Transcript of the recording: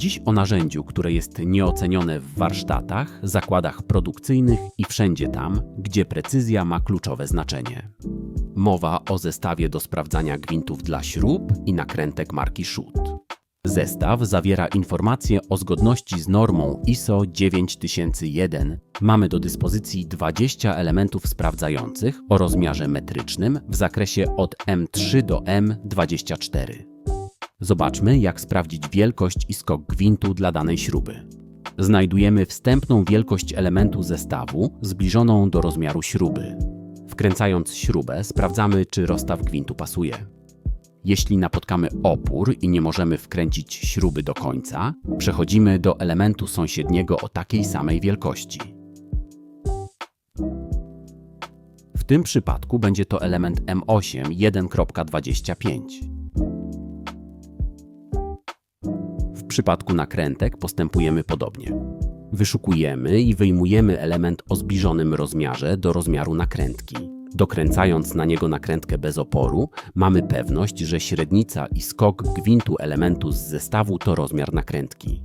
Dziś o narzędziu, które jest nieocenione w warsztatach, zakładach produkcyjnych i wszędzie tam, gdzie precyzja ma kluczowe znaczenie. Mowa o zestawie do sprawdzania gwintów dla śrub i nakrętek marki Schut. Zestaw zawiera informacje o zgodności z normą ISO 9001. Mamy do dyspozycji 20 elementów sprawdzających o rozmiarze metrycznym w zakresie od M3 do M24. Zobaczmy, jak sprawdzić wielkość i skok gwintu dla danej śruby. Znajdujemy wstępną wielkość elementu zestawu zbliżoną do rozmiaru śruby. Wkręcając śrubę, sprawdzamy, czy rozstaw gwintu pasuje. Jeśli napotkamy opór i nie możemy wkręcić śruby do końca, przechodzimy do elementu sąsiedniego o takiej samej wielkości. W tym przypadku będzie to element M8 1.25. przypadku nakrętek postępujemy podobnie. Wyszukujemy i wyjmujemy element o zbliżonym rozmiarze do rozmiaru nakrętki. Dokręcając na niego nakrętkę bez oporu, mamy pewność, że średnica i skok gwintu elementu z zestawu to rozmiar nakrętki.